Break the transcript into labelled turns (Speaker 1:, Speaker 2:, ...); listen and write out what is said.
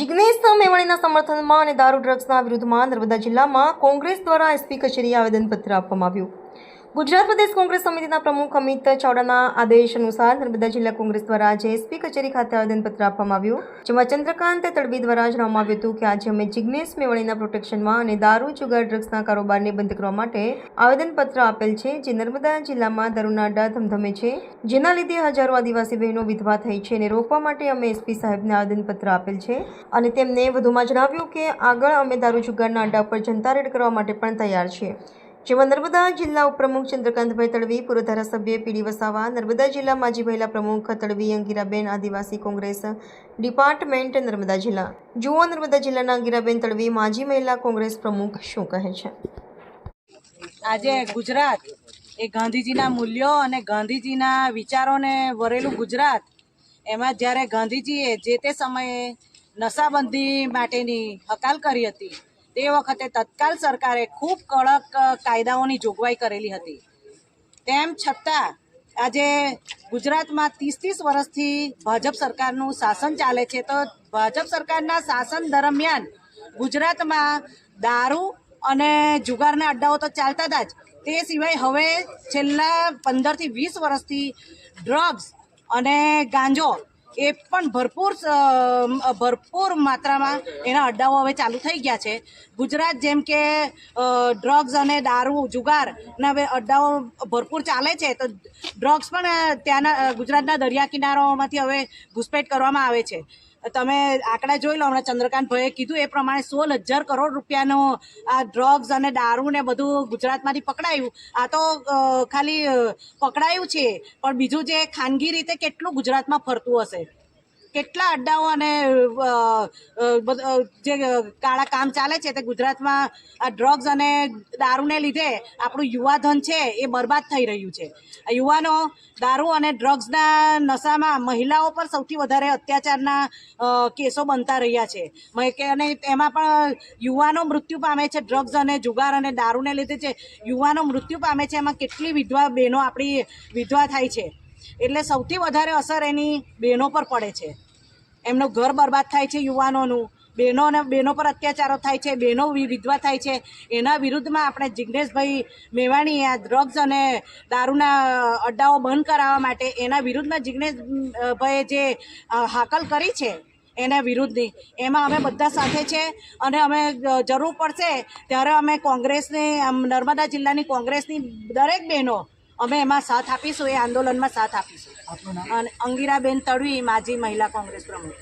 Speaker 1: જિગ્નેશ મેવાણીના સમર્થનમાં અને દારૂ ડ્રગ્સના વિરુદ્ધમાં નર્મદા જિલ્લામાં કોંગ્રેસ દ્વારા એસપી કચેરીએ આવેદનપત્ર આપવામાં આવ્યું. ગુજરાત પ્રદેશ કોંગ્રેસ સમિતિના પ્રમુખ અમિત ચાવડાના આદેશ અનુસાર નર્મદા જિલ્લા કોંગ્રેસ દ્વારા આજે એસપી કચેરી ખાતે આવેદનપત્ર આપવામાં આવ્યું, જેમાં ચંદ્રકાંત તડવી દ્વારા જણાવવામાં આવ્યું હતું કે આજે અમે જિગ્નેશ મેવાણીના પ્રોટેક્શનમાં અને દારૂ, જુગાર, ડ્રગ્સના કારોબારને બંધ કરવા માટે આવેદનપત્ર આપેલ છે, જે નર્મદા જિલ્લામાં દારૂના અડ્ડા ધમધમે છે, જેના લીધે હજારો આદિવાસી બહેનો વિધવા થઈ છે અને રોકવા માટે અમે એસપી સાહેબને આવેદનપત્ર આપેલ છે. અને તેમને વધુમાં જણાવ્યું કે આગળ અમે દારૂ, જુગારના અડ્ડા પર જનતા રેડ કરવા માટે પણ તૈયાર છીએ જેમાં નર્મદા જિલ્લા ઉપપ્રમુખ ચંદ્રકાંતભાઈ તડવી, પૂર્વ ધારાસભ્ય પીડી વસાવા, નર્મદા જિલ્લા માજી મહિલા પ્રમુખ તડવી, અંગીરાબેન આદિવાસી કોંગ્રેસ, ડિપાર્ટમેન્ટ નર્મદા જિલ્લા. જુઓ નર્મદા જિલ્લાના અંગીરાબેન તડવી, માજી મહિલા કોંગ્રેસ પ્રમુખ શું કહે છે?
Speaker 2: આજે ગુજરાત એ ગાંધીજીના મૂલ્યો અને ગાંધીજીના વિચારોને વરેલું ગુજરાત, એમાં જ્યારે ગાંધીજીએ જે તે સમયે નશાબંધી માટેની હકાલ કરી હતી તે વખતે તત્કાલ સરકારે ખૂબ કડક કાયદાઓની જોગવાઈ કરેલી હતી. તેમ છતાં, આજે ગુજરાતમાં ત્રીસ ત્રીસ વર્ષથી ભાજપ સરકારનું શાસન ચાલે છે. તો ભાજપ સરકારના શાસન દરમિયાન ગુજરાતમાં દારૂ અને જુગારના અડ્ડાઓ તો ચાલતા હતા જ તે સિવાય હવે છેલ્લા પંદરથી વીસ વર્ષથી ડ્રગ્સ અને ગાંજો એ પણ ભરપૂર ભરપૂર માત્રામાં એના અડ્ડાઓ હવે ચાલુ થઈ ગયા છે. ગુજરાત જેમ કે ડ્રગ્સ અને દારૂ જુગારના હવે અડ્ડાઓ ભરપૂર ચાલે છે, તો ડ્રગ્સ પણ ત્યાંના ગુજરાતના દરિયા કિનારાઓમાંથી હવે ઘૂસપેટ કરવામાં આવે છે. તમે આંકડા જોઈ લો, હમણાં ચંદ્રકાંત ભાઈએ કીધું એ પ્રમાણે સોળ હજાર કરોડ રૂપિયાનો આ ડ્રગ્સ અને દારૂ ને બધું ગુજરાતમાંથી પકડાયું. આ તો ખાલી પકડાયું છે, પણ બીજું જે ખાનગી રીતે કેટલું ગુજરાતમાં ફરતું હશે? કેટલા અડ્ડાઓ અને જે કાળા કામ ચાલે છે તે ગુજરાતમાં આ ડ્રગ્સ અને દારૂને લીધે આપણું યુવાધન છે એ બરબાદ થઈ રહ્યું છે. યુવાનો દારૂ અને ડ્રગ્સના નશામાં મહિલાઓ પર સૌથી વધારે અત્યાચારના કેસો બનતા રહ્યા છે. અને એમાં પણ યુવાનો મૃત્યુ પામે છે ડ્રગ્સ અને જુગાર અને દારૂને લીધે છે. યુવાનો મૃત્યુ પામે છે એમાં કેટલી વિધવા બહેનો આપણી વિધવા થાય છે. એટલે સૌથી વધારે અસર એની બહેનો પર પડે છે. એમનું ઘર બરબાદ થાય છે યુવાનોનું. બહેનો અને બહેનો પર અત્યાચારો થાય છે, બહેનો વિધવા થાય છે. એના વિરુદ્ધમાં આપણે જિજ્ઞેશભાઈ મેવાણીએ આ ડ્રગ્સ અને દારૂના અડ્ડાઓ બંધ કરાવવા માટે એના વિરુદ્ધમાં જિજ્ઞેશભાઈએ જે હાકલ કરી છે એના વિરુદ્ધની, એમાં અમે બધા સાથે છે અને અમે જરૂર પડશે ત્યારે અમે કોંગ્રેસની નર્મદા જિલ્લાની કોંગ્રેસની દરેક બહેનો અમે એમાં સાથ આપીશું એ આંદોલનમાં સાથ આપીશું. અને અંગીરાબેન તડવી માજી મહિલા કોંગ્રેસ પ્રમુખ.